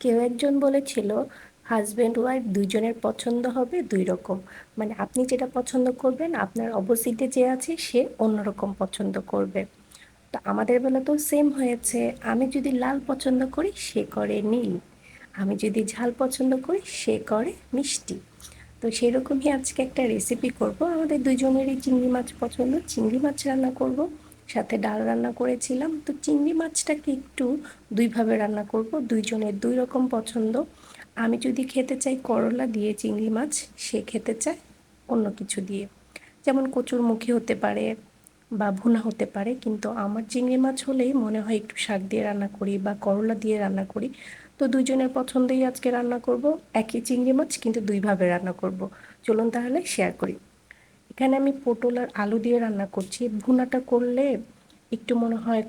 কেউ একজন বলেছিল হাজব্যান্ড ওয়াইফ দুজনের পছন্দ হবে দুই রকম। মানে আপনি যেটা পছন্দ করবেন, আপনার অপোজিটে যে আছে, সে অন্যরকম পছন্দ করবে। তো আমাদের বেলা তো সেম হয়েছে। আমি যদি লাল পছন্দ করি, সে করে নীল। আমি যদি ঝাল পছন্দ করি, সে করে মিষ্টি। তো সেরকমই আজকে একটা রেসিপি করব। আমাদের দুজনেরই চিংড়ি মাছ পছন্দ। চিংড়ি মাছ রান্না করব। সাথে ডাল রান্না করেছিলাম। তো চিংড়ি মাছটাকে একটু দুইভাবে রান্না করব, দুইজনের দুই রকম পছন্দ। আমি যদি খেতে চাই করলা দিয়ে চিংড়ি মাছ, সে খেতে চায় অন্য কিছু দিয়ে। যেমন কচুর মুখী হতে পারে বা ভুনা হতে পারে, কিন্তু আমার চিংড়ি মাছ হলেই মনে হয় একটু শাক দিয়ে রান্না করি বা করলা দিয়ে রান্না করি। তো দুইজনের পছন্দই আজকে রান্না করব। একই চিংড়ি মাছ, কিন্তু দুইভাবে রান্না করব। চলুন তাহলে শেয়ার করি। এখানে আমি পটল আর আলু দিয়ে রান্না করছি। ভুনাটা করলে একটু মনে হয়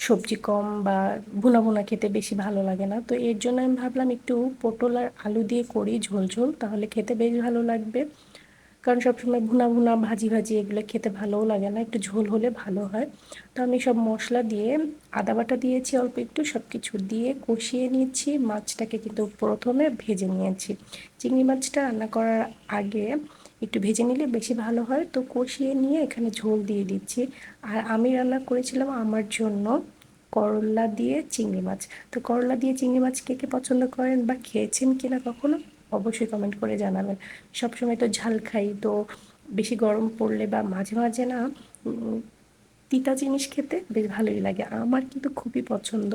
সবজি কম বা ভুনা ভুনা খেতে বেশি ভালো লাগে না। তো এর জন্য আমি ভাবলাম একটু পটল আর আলু দিয়ে করি ঝোল ঝোল, তাহলে খেতে বেশ ভালো লাগবে। কারণ সবসময় ভুনা ভুনা, ভাজি ভাজি এগুলো খেতে ভালোও লাগে না, একটু ঝোল হলে ভালো হয়। তো আমি সব মশলা দিয়ে আদা বাটা দিয়েছি অল্প একটু সব কিছু দিয়ে কষিয়ে নিয়েছি মাছটাকে কিন্তু প্রথমে ভেজে নিয়েছি। চিংড়ি মাছটা রান্না করার আগে একটু ভেজে নিলে বেশি ভালো হয়। তো কষিয়ে নিয়ে এখানে ঝোল দিয়ে দিচ্ছি। আর আমি রান্না করেছিলাম আমার জন্য করলা দিয়ে চিংড়ি মাছ। তো করলা দিয়ে চিংড়ি মাছ কে কে পছন্দ করেন বা খেয়েছেন কিনা কখনো অবশ্যই কমেন্ট করে জানাবেন। সবসময় তো ঝাল খাই, তো বেশি গরম পড়লে বা মাঝে মাঝে না তিতা জিনিস খেতে বেশ ভালোই লাগে। আমার কিন্তু খুবই পছন্দ।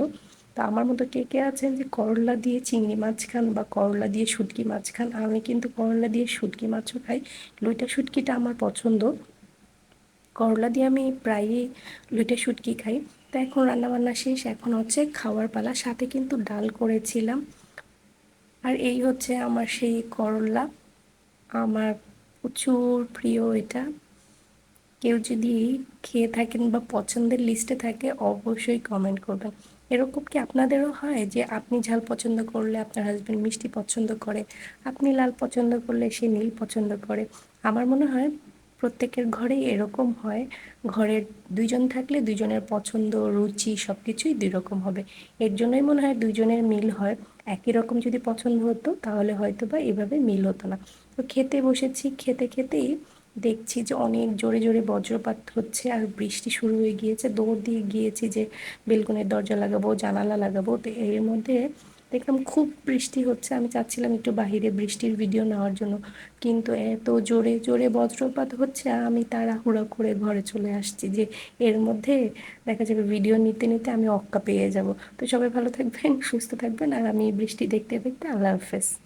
তো আমার মতো কে কে আছেন যে করলা দিয়ে চিংড়ি মাছ খান বা করলা দিয়ে শুটকি মাছ খান? আমি কিন্তু করলা দিয়ে শুটকি মাছও খাই। লইটা শুটকিটা আমার পছন্দ। করলা দিয়ে আমি প্রায়ই লইটা শুটকি খাই। তো এখন রান্নাবান্না শেষ। এখন হচ্ছে খাওয়ার পালা। সাথে কিন্তু ডাল করেছিলাম। আর এই হচ্ছে আমার সেই করলা। আমার প্রচুর প্রিয় এটা। কেউ যদি খেয়ে থাকেন বা পছন্দের লিস্টে থাকে, অবশ্যই কমেন্ট করবেন। এরকম কি আপনাদেরও হয় যে আপনি ঝাল পছন্দ করলে আপনার হাজব্যান্ড মিষ্টি পছন্দ করে, আপনি লাল পছন্দ করলে সে নীল পছন্দ করে? আমার মনে হয় প্রত্যেকের ঘরেই এরকম হয়। ঘরের দুইজন থাকলে দুইজনের পছন্দ, রুচি সব কিছুই দুই রকম হবে। এর জন্যই মনে হয় দুইজনের মিল হয়। একই রকম যদি পছন্দ হতো, তাহলে হয়তো বা এভাবে মিল হতো না। তো খেতে বসেছি, খেতে খেতেই দেখছি যে অনেক জোরে জোরে বজ্রপাত হচ্ছে আর বৃষ্টি শুরু হয়ে গিয়েছে। দৌড় দিয়ে গিয়েছি যে বেলকনের দরজা লাগাবো, জানালা লাগাবো। তো এর মধ্যে দেখলাম খুব বৃষ্টি হচ্ছে। আমি চাচ্ছিলাম একটু বাহিরে বৃষ্টির ভিডিও নেওয়ার জন্য। কিন্তু এত জোরে জোরে বজ্রপাত হচ্ছে, আমি তাড়াহুড়া করে ঘরে চলে আসছি যে এর মধ্যে দেখা যাবে ভিডিও নিতে নিতে আমি অক্কা পেয়ে যাব। তো সবাই ভালো থাকবেন, সুস্থ থাকবেন আর আমি বৃষ্টি দেখতে দেখতে আল্লাহ হাফেজ।